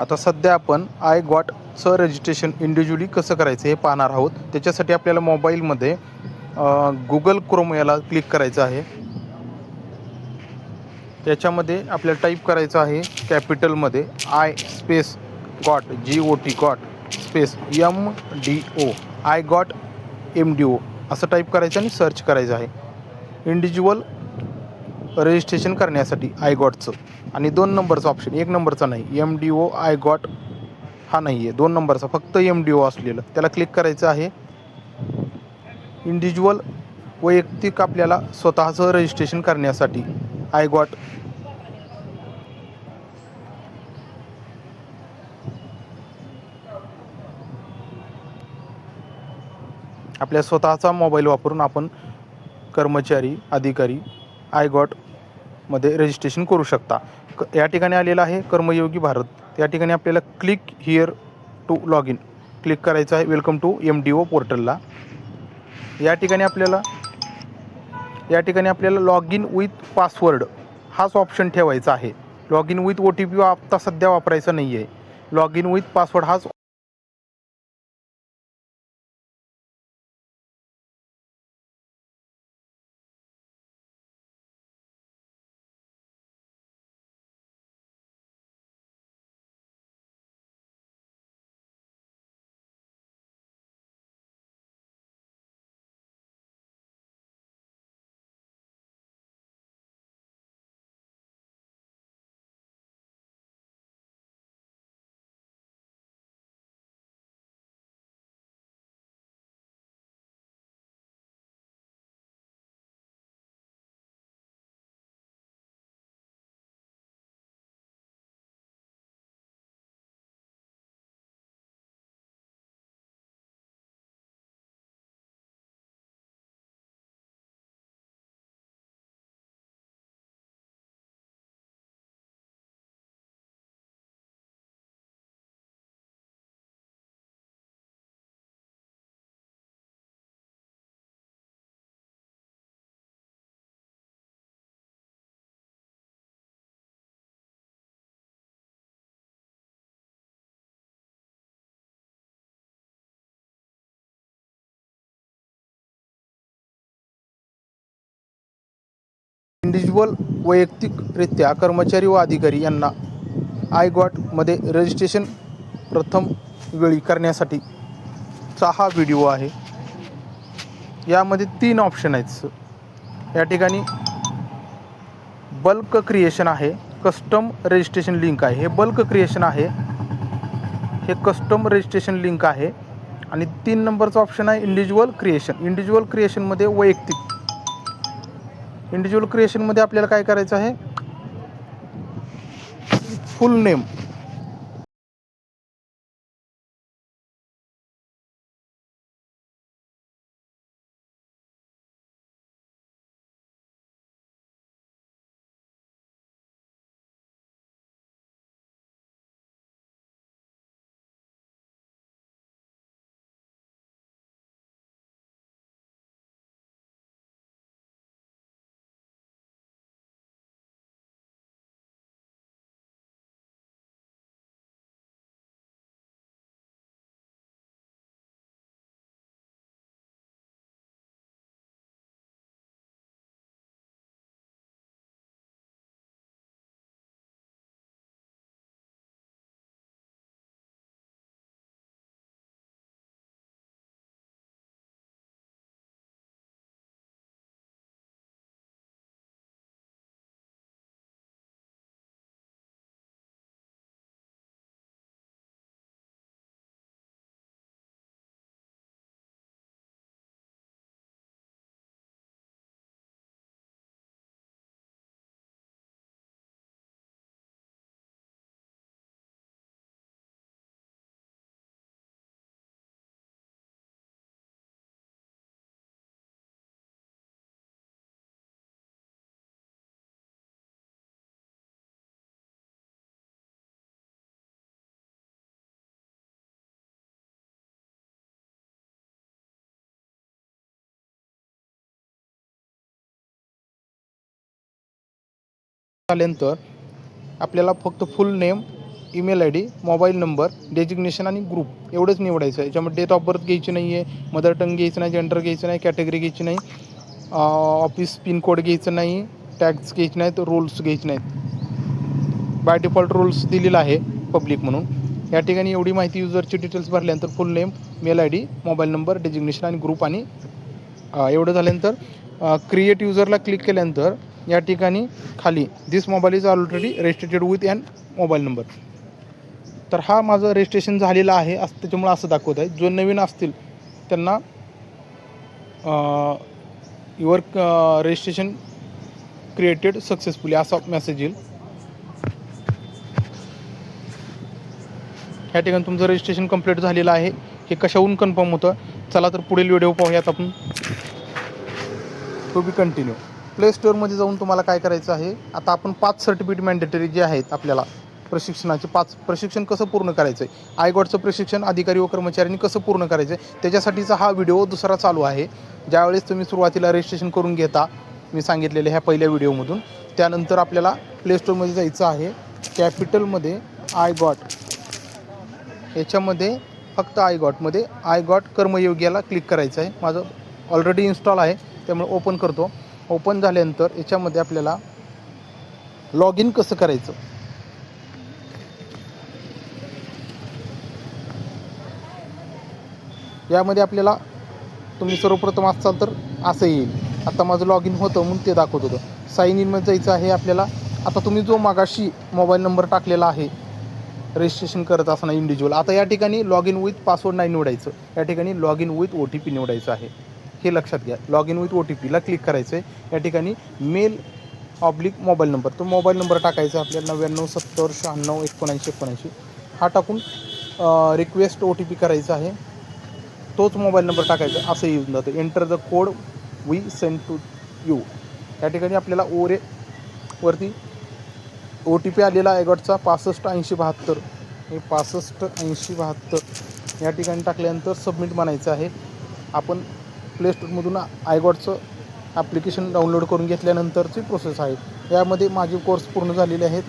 आता सध्या आपण आय गॉटचं रजिस्ट्रेशन इंडिव्हिज्युअली कसं करायचं हे पाहणार आहोत. त्याच्यासाठी आपल्याला मोबाईलमध्ये गुगल क्रोम याला क्लिक करायचं आहे. त्याच्यामध्ये आपल्याला टाईप करायचं आहे कॅपिटलमध्ये I space got G O T got space M D O I got M D O असं टाईप करायचं आणि सर्च करायचं आहे. इंडिव्हिज्युअल रजिस्ट्रेशन करण्यासाठी आय गॉटचं आणि दोन नंबरचं ऑप्शन एक नंबरचा नाही. M D O I got हा नाही आहे दोन नंबरचा. फक्त एम डी ओ असलेलं. त्याला क्लिक करायचं आहे. इंडिव्हिज्युअल वैयक्तिक आपल्याला स्वतःचं रजिस्ट्रेशन करण्यासाठी आय गॉट आपल्या स्वतःचा मोबाईल वापरून आपण कर्मचारी अधिकारी आय गॉटमध्ये रजिस्ट्रेशन करू शकता. क या ठिकाणी आलेलं आहे कर्मयोगी भारत. या ठिकाणी आपल्याला click here to log in click करायचं आहे. Welcome to M D O पोर्टलला या ठिकाणी आपल्याला या ठिकाणी आपल्याला लॉग इन विथ पासवर्ड हाच ऑप्शन ठेवायचा आहे. Log in with O T P आत्ता सध्या वापरायचा नाही आहे लॉग इन विथ पासवर्ड हाच इंडिव्हिज्युअल वैयक्तिकरित्या कर्मचारी व अधिकारी यांना आय गॉटमध्ये रजिस्ट्रेशन प्रथम वेळी करण्यासाठीचा हा व्हिडिओ आहे. यामध्ये तीन ऑप्शन आहेत या ठिकाणी बल्क क्रिएशन आहे कस्टम रजिस्ट्रेशन लिंक आहे. हे बल्क क्रिएशन आहे हे कस्टम रजिस्ट्रेशन लिंक आहे. आणि तीन नंबरचं ऑप्शन आहे इंडिव्हिज्युअल क्रिएशन इंडिव्हिज्युअल क्रिएशनमध्ये वैयक्तिक इंडिव्हिज्युअल क्रिएशनमध्ये आपल्याला काय करायचं आहे? फुल नेम झाल्यानंतर आपल्याला फक्त full name email I D mobile number designation आणि ग्रुप एवढंच निवडायचं आहे. याच्यामध्ये डेट ऑफ बर्थ घ्यायची नाही आहे मदर टंग घ्यायचं नाही जेंडर घ्यायचं नाही कॅटेगरी घ्यायची नाही ऑफिस पिनकोड घ्यायचं नाही टॅक्स घ्यायचे नाहीत रूल्स घ्यायचे नाहीत. बाय डिफॉल्ट रूल्स दिलेला आहे पब्लिक म्हणून. या ठिकाणी एवढी माहिती युजरची डिटेल्स भरल्यानंतर full name mail I D mobile number designation आणि ग्रुप आणि एवढं झाल्यानंतर क्रिएट युजरला क्लिक केल्यानंतर या ठिकाणी खाली. This mobile is already registered with and mobile number तर हा माझं रजिस्ट्रेशन झालेलं आहे. असं त्याच्यामुळं असं दाखवत आहे. जो नवीन असतील त्यांना युअर रजिस्ट्रेशन क्रिएटेड सक्सेसफुली असा मेसेज येईल. ह्या ठिकाणी तुमचं रजिस्ट्रेशन कंप्लीट झालेलं आहे. हे कशाहून कन्फर्म होतं? चला तर पुढील व्हिडिओ पाहूयात आपण. टू बी कंटिन्यू प्ले स्टोअरमध्ये जाऊन तुम्हाला काय करायचं आहे? आता आपण पाच सर्टिफिकेट मॅन्डेटरी जे आहेत आपल्याला प्रशिक्षणाचे पाच प्रशिक्षण कसं पूर्ण करायचं आहे आयगॉडचं प्रशिक्षण अधिकारी व कर्मचाऱ्यांनी कसं पूर्ण करायचं आहे त्याच्यासाठीचा हा व्हिडिओ दुसरा चालू आहे. ज्यावेळेस तुम्ही सुरुवातीला रजिस्ट्रेशन करून घेता मी सांगितलेले ह्या पहिल्या व्हिडिओमधून त्यानंतर आपल्याला प्ले स्टोअरमध्ये जायचं आहे. कॅपिटलमध्ये आय गॉट याच्यामध्ये फक्त आय गॉटमध्ये आय गॉट कर्मयोग्याला क्लिक करायचं आहे माझं ऑलरेडी इन्स्टॉल आहे त्यामुळे ओपन करतो. ओपन झाल्यानंतर याच्यामध्ये आपल्याला लॉग इन कसं करायचं? यामध्ये आपल्याला तुम्ही सर्वप्रथम असाल तर असं येईल. आता माझं लॉग इन होतं म्हणून ते दाखवत होतं. साईन इनमध्ये जायचं आहे आपल्याला. आता तुम्ही जो मागाशी मोबाईल नंबर टाकलेला आहे रजिस्ट्रेशन करत असताना इंडिव्हिज्युअल आता या ठिकाणी लॉग इन विथ पासवर्ड नाही निवडायचं. या ठिकाणी log in with O T P निवडायचं आहे. हे लक्षात घ्या. Log in with O T पीला क्लिक करायचं आहे या ठिकाणी मेल ऑब्लिक मोबाईल नंबर तो मोबाईल नंबर टाकायचा आहे आपल्याला नव्याण्णव सत्तर शहाण्णव एकोणऐंशी एकोणऐंशी. हा टाकून रिक्वेस्ट ओ टी पी करायचा आहे. तोच मोबाईल नंबर टाकायचा. असं येऊन जातं. Enter the code we send to you या ठिकाणी आपल्याला ओरे वरती ओ टी पी आलेला आहे गटचा पासष्ट ऐंशी बहात्तर. हे पासष्ट ऐंशी बहात्तर. या ठिकाणी टाकल्यानंतर सबमिट म्हणायचं आहे. आपण प्ले स्टोरमधून आयगॉडचं ॲप्लिकेशन डाउनलोड करून घेतल्यानंतरची प्रोसेस आहे. यामध्ये माझे कोर्स पूर्ण झालेले आहेत.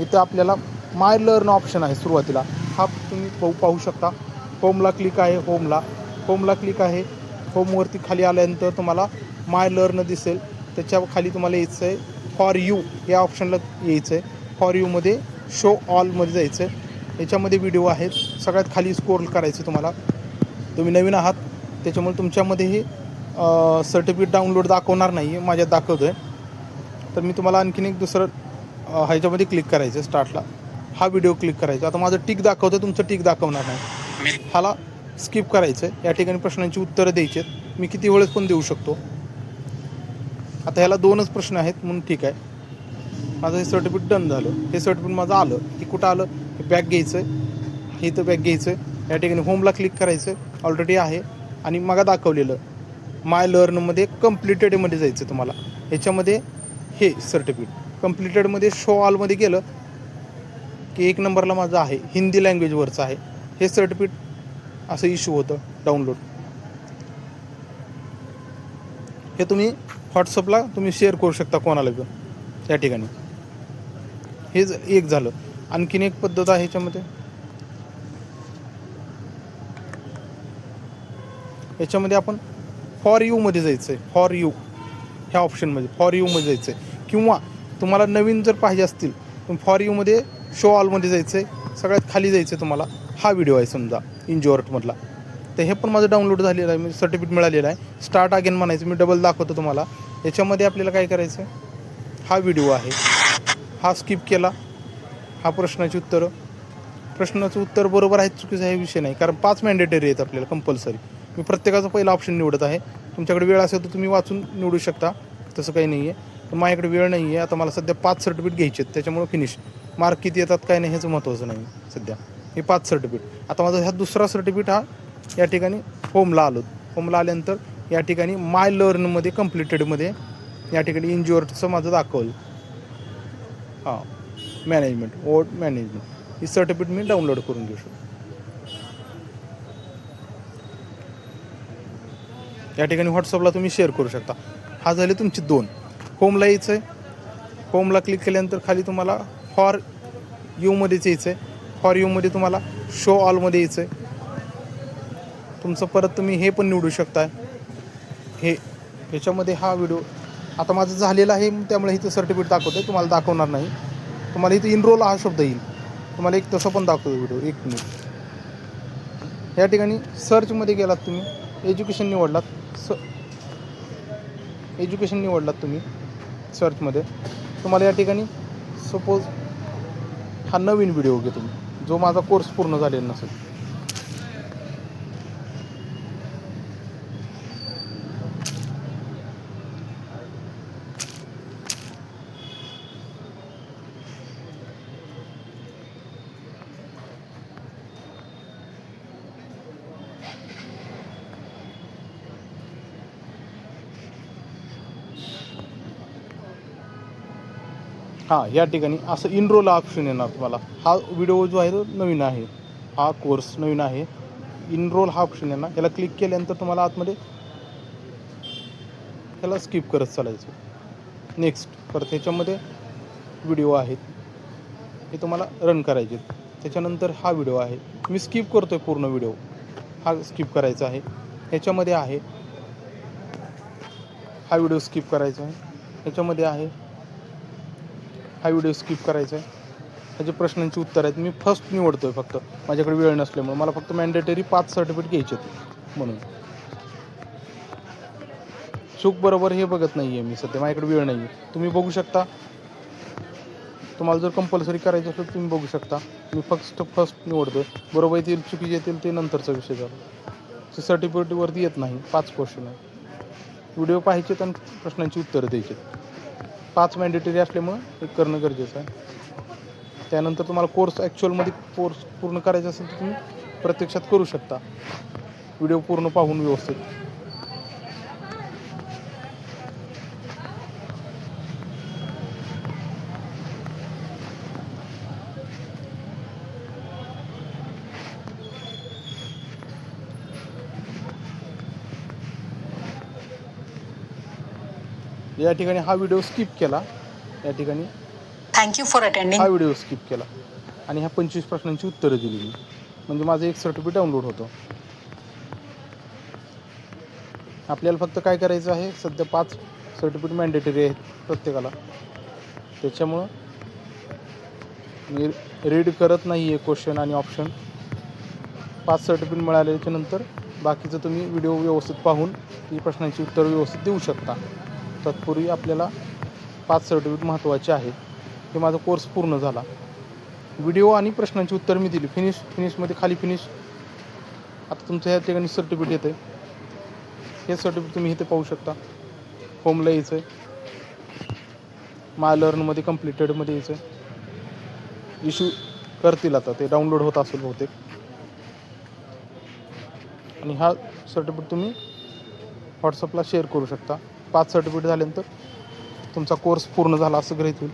इथं आपल्याला माय लर्न ऑप्शन आहे सुरुवातीला. हा तुम्ही पाहू पाहू शकता. होमला क्लिक आहे होमला होमला क्लिक आहे. होमवरती खाली आल्यानंतर तुम्हाला माय लर्न दिसेल. त्याच्याखाली तुम्हाला यायचं आहे फॉर यू या ऑप्शनला यायचं आहे फॉर यूमध्ये शो ऑलमध्ये जायचं आहे याच्यामध्ये व्हिडिओ आहेत. सगळ्यात खाली स्कोर करायचं तुम्हाला. तुम्ही नवीन आहात. त्याच्यामुळे तुमच्यामध्ये हे सर्टिफिकेट डाउनलोड दाखवणार नाही आहे माझ्यात दाखवतो आहे तर मी तुम्हाला आणखीन एक दुसरं ह्याच्यामध्ये क्लिक करायचं स्टार्टला हा व्हिडिओ क्लिक करायचा. आता माझं टिक दाखवतं तुमचं टिक दाखवणार नाही. हाला स्किप करायचं आहे या ठिकाणी प्रश्नांची उत्तरं द्यायची आहेत. मी किती वेळेस पण देऊ शकतो. आता ह्याला दोनच प्रश्न आहेत म्हणून ठीक आहे. माझं हे सर्टिफिकेट डन झालं. हे सर्टिफिकेट माझं आलं. हे कुठं आलं? हे बॅग घ्यायचं आहे हे इथं बॅग घ्यायचं आहे या ठिकाणी होमला क्लिक करायचं ऑलरेडी आहे. आणि मग दाखवलेलं माय लर्नमध्ये कम्प्लिटेडमध्ये जायचं तुम्हाला. ह्याच्यामध्ये हे सर्टिफिकेट कम्प्लिटेडमध्ये शो ऑलमध्ये गेलं की एक नंबरला माझं आहे. हिंदी लँग्वेजवरचं आहे. हे सर्टिफिकेट असं इश्यू होतं डाउनलोड हे तुम्ही व्हॉट्सअपला तुम्ही शेअर करू शकता कोणाला पण या ठिकाणी. हे एक झालं. आणखीन एक पद्धत आहे ह्याच्यामध्ये. याच्यामध्ये आपण फॉर यूमध्ये जायचं आहे फॉर यू ह्या ऑप्शनमध्ये फॉर यूमध्ये जायचं आहे किंवा तुम्हाला नवीन जर पाहिजे असतील तर फॉर यूमध्ये शो ऑलमध्ये जायचं आहे सगळ्यात खाली जायचं आहे तुम्हाला हा व्हिडिओ आहे समजा इंजोअर्टमधला तर हे पण माझं डाउनलोड झालेलं आहे म्हणजे सर्टिफिकेट मिळालेलं आहे. स्टार्ट अगेन म्हणायचं मी डबल दाखवतो तुम्हाला. याच्यामध्ये आपल्याला काय करायचं? आहे हा व्हिडिओ आहे. हा स्किप केला. हा प्रश्नाची उत्तरं. प्रश्नाचं उत्तर बरोबर आहे चुकीचं आहे विषय नाही. कारण पाच मॅन्डेटरी आहेत आपल्याला कंपल्सरी मी प्रत्येकाचा पहिला ऑप्शन निवडत आहे. तुमच्याकडे वेळ असेल तर तुम्ही वाचून निवडू शकता. तसं काही नाही आहे पण माझ्याकडे वेळ नाही आहे आता मला सध्या पाच सर्टिफिकेट घ्यायचे आहेत. त्याच्यामुळे फिनिश मार्क किती येतात काय नाही ह्याचं महत्त्वाचं नाही सध्या. हे पाच सर्टिफिकेट आता माझा ह्या दुसरा सर्टिफिकेट हा या ठिकाणी होमला आलो. होमला आल्यानंतर या ठिकाणी माय लर्नमध्ये कम्प्लिटेडमध्ये या ठिकाणी इंज्युअरचं माझं दाखवलं. हां. मॅनेजमेंट ओट मॅनेजमेंट ही सर्टिफिकेट मी डाउनलोड करून घेऊ शकतो. या ठिकाणी व्हॉट्सअपला तुम्ही शेअर करू शकता. हा झाले तुमचे दोन. होमला यायचं आहे होमला क्लिक केल्यानंतर खाली तुम्हाला फॉर यूमध्येच यायचं आहे फॉर यूमध्ये तुम्हाला शो ऑलमध्ये यायचं आहे तुमचं परत तुम्ही हे पण निवडू शकता हे ह्याच्यामध्ये हा व्हिडिओ आता माझं झालेलं आहे त्यामुळे इथं सर्टिफिकेट दाखवतं आहे तुम्हाला दाखवणार नाही. तुम्हाला इथं इनरोल हा शब्द येईल. तुम्हाला एक तसं पण दाखवतो व्हिडिओ एक मिनिट या ठिकाणी सर्चमध्ये गेलात तुम्ही एज्युकेशन निवडलात. स एज्युकेशन निवडलात तुम्ही सर्चमध्ये तुम्हाला या ठिकाणी सपोज हा नवीन व्हिडिओ घे तुम्ही जो माझा कोर्स पूर्ण झालेला नसेल. हां या ठिकाणी असं इनरोल ऑप्शन येणार तुम्हाला. हा व्हिडिओ जो आहे तो नवीन आहे. हा कोर्स नवीन आहे. इनरोल हा ऑप्शन येणार. याला क्लिक केल्यानंतर तुम्हाला आतमध्ये त्याला स्किप करत चालायचं. नेक्स्ट परत ह्याच्यामध्ये व्हिडिओ आहेत. हे तुम्हाला रन करायचे त्याच्यानंतर हा व्हिडिओ आहे. मी स्किप करतो आहे पूर्ण व्हिडिओ हा स्किप करायचा आहे. ह्याच्यामध्ये आहे. हा व्हिडिओ स्किप करायचा आहे. ह्याच्यामध्ये आहे. हा व्हिडिओ स्किप करायचा आहे ह्याचे प्रश्नांची उत्तर आहेत. मी फर्स्ट निवडतो आहे फक्त. माझ्याकडे वेळ नसल्यामुळे. मला फक्त मॅन्डेटरी पाच सर्टिफिकेट घ्यायचे आहेत. म्हणून. चूक बरोबर हे बघत नाही आहे मी सध्या. माझ्याकडे वेळ नाही आहे तुम्ही बघू शकता. तुम्हाला जर कंपल्सरी करायचं असेल तुम्ही बघू शकता. मी फक्त फर्स्ट निवडतो आहे बरोबर येतील चुकीचे येतील ते नंतरचा विषय झाला. ते सर्टिफिकेटवरती येत नाही. पाच क्वेश्चन आहे व्हिडिओ पाहायचे आणि प्रश्नांची उत्तरं द्यायची पाच मॅन्डेटरी असल्यामुळं हे करणं गरजेचं आहे. त्यानंतर तुम्हाला कोर्स ॲक्च्युअलमध्ये कोर्स पूर्ण करायचा असेल तर तुम्ही प्रत्यक्षात करू शकता. व्हिडिओ पूर्ण पाहून व्यवस्थित. या ठिकाणी हा व्हिडिओ स्किप केला. या ठिकाणी you for attending. हा व्हिडिओ स्किप केला. आणि ह्या पंचवीस प्रश्नांची उत्तरं दिली मी. म्हणजे माझं एक सर्टिफिकेट डाउनलोड होतं. आपल्याला फक्त काय करायचं आहे? सध्या पाच सर्टिफिकेट मॅन्डेटरी आहेत प्रत्येकाला. त्याच्यामुळं मी रीड करत नाही आहे क्वेश्चन आणि ऑप्शन पाच सर्टिफिकेट मिळाल्याच्या नंतर बाकीचं तुम्ही व्हिडिओ व्यवस्थित पाहून ती प्रश्नांची उत्तरं व्यवस्थित देऊ शकता. तत्पूर्वी आपल्याला पाच सर्टिफिकेट महत्त्वाचे आहेत हे माझा कोर्स पूर्ण झाला. व्हिडिओ आणि प्रश्नांची उत्तर मी दिली. फिनिश फिनिशमध्ये खाली फिनिश आता तुमचं ह्या ठिकाणी सर्टिफिकेट येतं आहे हे सर्टिफिकेट तुम्ही इथे पाहू शकता. होमला यायचं आहे माय लर्नमध्ये कम्प्लिटेडमध्ये यायचं आहे इश्यू करतील आता. ते डाउनलोड होत असेल बहुतेक. आणि हा सर्टिफिकेट तुम्ही व्हॉट्सअपला शेअर करू शकता. पाच सर्टिफिकेट झाल्यानंतर तुमचा कोर्स पूर्ण झाला असं गृहित होईल.